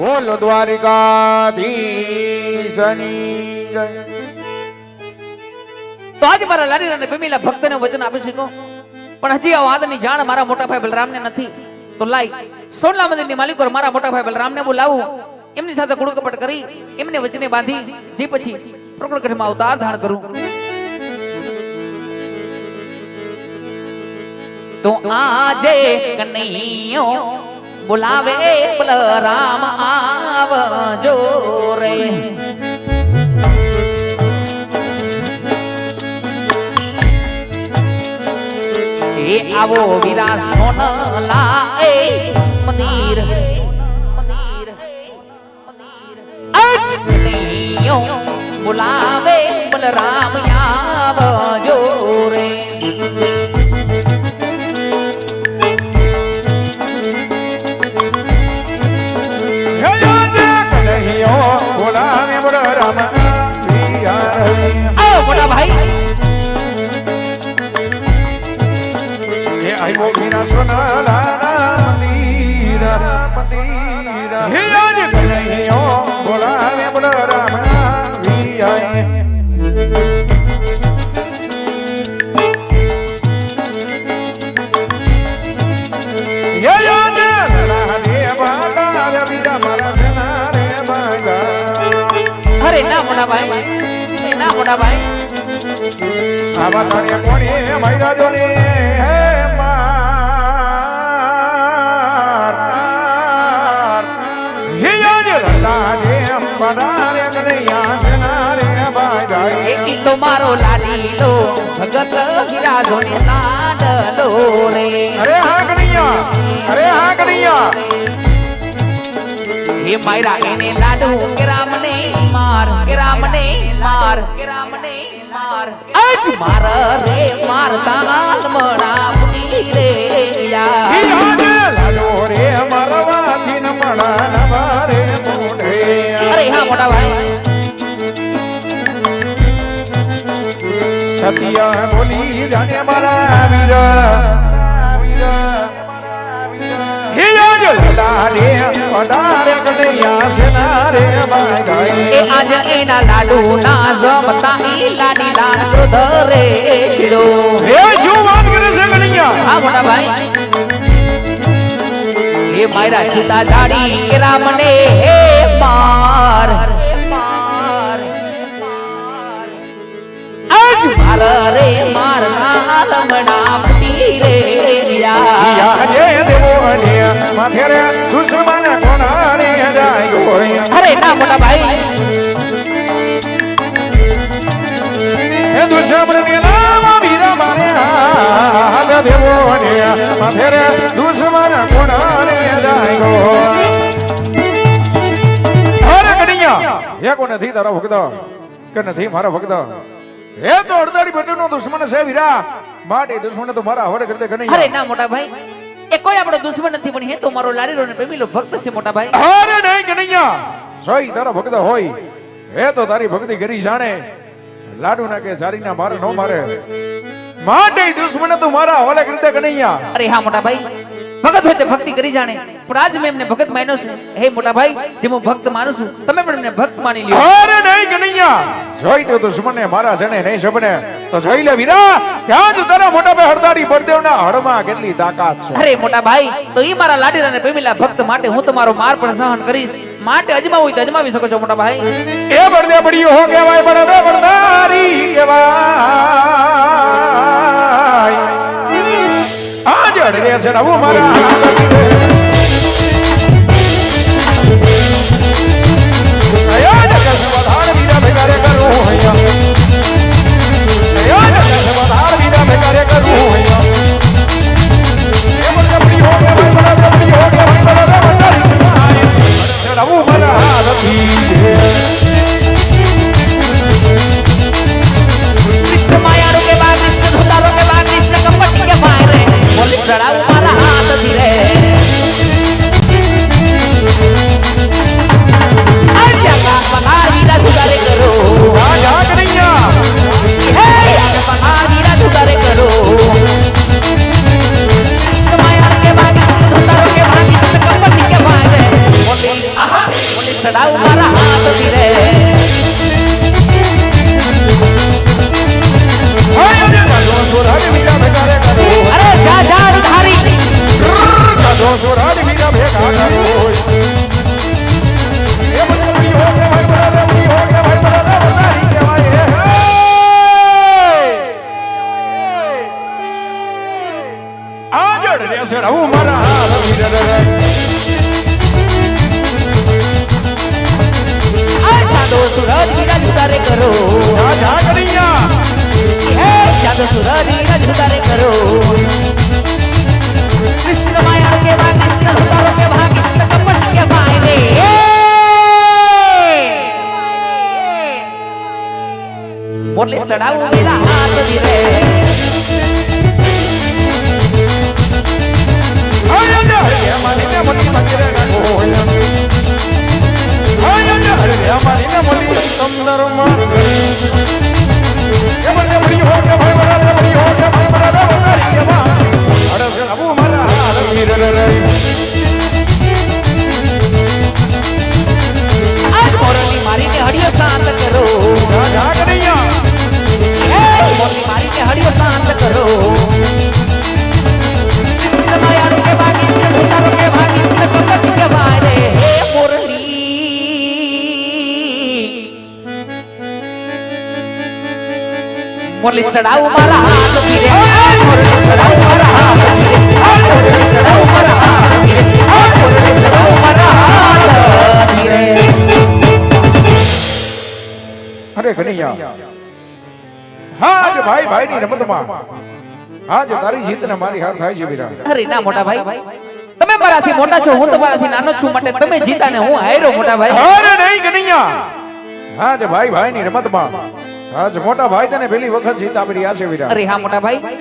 બોલ દ્વારિકાધીશની જય. તો મારા લાડી અને પેમીલા ભક્તને વચન આપી શકો પણ હજી આ વાતની જાણ મારા મોટા ભાઈ બલરામને નથી. તો લાઈ, સોનલા મંદિરની માલિકો મારા મોટા ભાઈ બલરામને બોલાવું એમની સાથે કુળ કપટ કરી, એમને વચને બાંધી, જે પછી પ્રકૃતગઢમાં અવતાર ધારણ કરું. તો આજે કનૈયો બોલાવે બલરામ આવજો રે. એ આવો વીરા સોનલા એ મંદિર બોલાવે બલરામ આવજો રે. ભાઈ ના મોટા ભાઈ આવા તારે કોણે મૈરા જોને તો મારો લાડીલો ભગત વિરાજો ને લાડલો રે. અરે હા કનૈયા અરે હા કનૈયા. હે માયરા એને લાડુ કે રામને માર કે રામને માર કે રામને માર. આજ! માર રે માર તાલ મણા રે હે યા યાદ રે મરવાથી જાને મારા વીર. હે આજ લડા રે કનૈયા સેના રે એ આજ એના લાડુ ના જમતા ઈ લાડી લાડ ક્રોધ ખીડો હે શું વાત કરે છે કનૈયા? હા મોટા ભાઈ હે માયરા છૂટા જાડી કેરા મને હે માર. નાલ મણા પુટી રે અરે ના મોટા ભાઈ. દુશ્મન ને નામ વીરા મારે હાથ દેવો ને માથે રે દુશ્મન કોના રે અરે કનૈયા હે કો નથી તારા ભક્ત? કે નથી મારા ભક્ત? હે તો અડધાડી ભરતી નો દુશ્મન છે વીરા. માટે દુશ્મન તો મારા હવડે કરતે અરે ના મોટા ભાઈ. એ કોઈ આપણો દુશ્મન નથી પણ હે તો મારો લારીરો ને પ્રેમીલો ભક્ત છે મોટા ભાઈ. અરે નહીં કનૈયા સોઈ તારો ભક્ત હોય. હે તો તારી ભક્તિ કરી જાણે. લાડુ ના કે સારી ના મારે નો મારે. માટે દુશ્મન તું મારા હવાલે કરતે કનૈયા અરે હા મોટા ભાઈ. ભગત હોય તે ભક્તિ કરી જાણે. પણ આજ મેં એમને ભગત માન્યો છે. હે મોટા ભાઈ જે હું ભક્ત માનું છું તમે પણ એમને ભક્ત માની લ્યો. અરે નહીં કનૈયા જોઈ તો દુશ્મને મારા જણે નહીં સપને તો જોઈ લે વીરા ક્યાં જ તારા મોટા ભાઈ હરદારી બળદેવ હળમાં કેટલી તાકાત છે. અરે મોટા ભાઈ તો ઈ મારા લાડીરા ને પ્રેમીલા ભક્ત માટે હું તમારો માર પણ સહન કરીશ. માટે અજમાવું હોય તો અજમાવી શકો છો મોટા ભાઈ. એ બળદે પડ્યો હો કહેવાય બળદે બળદારી કહેવાય. આજ અડરે છે નવું મારા. રે કરું અહીંયા. સડાવ મારા હાથથી ચાંદો સૂરજ વિરાજ ઉતારે કરો કૃષ્ણ માયા કે વા કૃષ્ણ ઉતારો કે વા કૃષ્ણ કપટ કે વાય રે મોરલી સડાવું મેરા હાથ દી રે હાય જા સડાવું મારા હાથ પીરે મોરલી સડાવું મારા હાથ પીરે મોરલી સડાવું મારા હાથ પીરે મોરલી સડાવું મારા હાથ પીરે અરે કનૈયા હાજ ભાઈ ભાઈ ની રમતમાં હાજ તારી જીત ને મારી હાર થાય છે વીરા અરે ના મોટા ભાઈ તમે મારાથી મોટા છો હું તમારાથી નાનો છું માટે તમે જીતા ને હું હાર્યો મોટા ભાઈ. અરે નહીં કનૈયા હાજ ભાઈ ભાઈ ની રમતમાં હાજ મોટા ભાઈ તને પેલી વખત જીત આપી રહ્યા છે વિરા. અરે હા મોટા ભાઈ.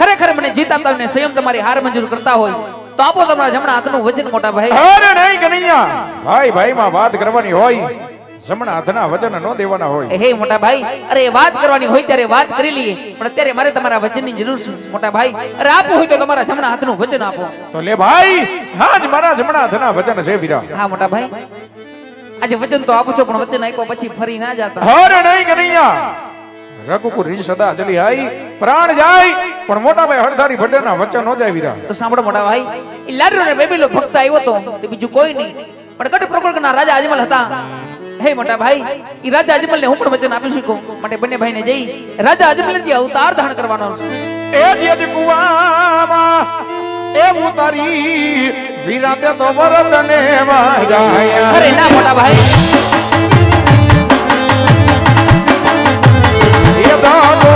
ખરેખર મને જીત આપતા હોય ને સ્વયં તમારી હાર મંજૂર કરતા હોય તો આપો તમારા જમણા હાથનું વજન મોટા ભાઈ. અરે નહીં કનૈયા. ભાઈ ભાઈ માં વાત કરવાની હોય જમણા હાથના વચન ન દેવાના હોય. હે મોટા ભાઈ. અરે વાત કરવાની હોય ત્યારે વાત કરી લઈએ પણ અત્યારે મારે તમારા વચનની જરૂર છે મોટા ભાઈ. અરે આપવું હોય તો તમારા જમણા હાથનું વચન આપો. તો લે ભાઈ હાજ મારા જમણા હાથના વચન છે વીરા. હા મોટા ભાઈ. આજે વચન તો આપું છો પણ વચન આપ્યા પછી ફરી ના જાતા. અરે નહીં કનૈયા રઘુકુર રીજ સદા ચલી આઈ પ્રાણ જાય પણ મોટા ભાઈ હળધારી ભડેના વચન નો જાય વીરા તો સાંભળો મોટા ભાઈ એ લાડુ ને બેબીલો ભક્ત આવ્યો તો તે બીજું કોઈ નહીં. પણ કટ પ્રકૃતિના રાજા અજમલ હતા. હે મોટા ભાઈ એ રાજા અજમલ ને હું પણ વચન આપી શકું? માટે બંને ભાઈને જઈ રાજા અજમલથી અવતાર ધારણ કરવાનો છે. એ જે જ કુવામાં એ ઉતારી વીરા તે તો વરદને વાજાયા અરે ના મોટા ભાઈ. એ દીદો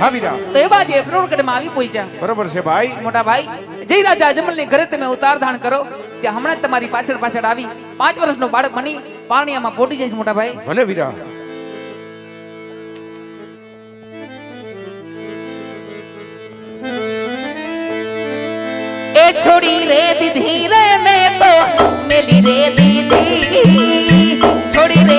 હા વીરા તો એવા જે પ્રવણગઢમાં આવી પહોંચ્યા બરોબર છે ભાઈ. મોટા ભાઈ જય રાજા અજમલની ઘરે તમે ઉતાર કરો ત્યાં હમણાં તમારી પાછળ પાછળ આવી પાંચ વર્ષનો બાળક બની પારણિયામાં પોટી જઈશ મોટા ભાઈ. ભલે વીરા એ છોડી રે દીધી રે મેં તો મેલી રે દીધી છોડી રે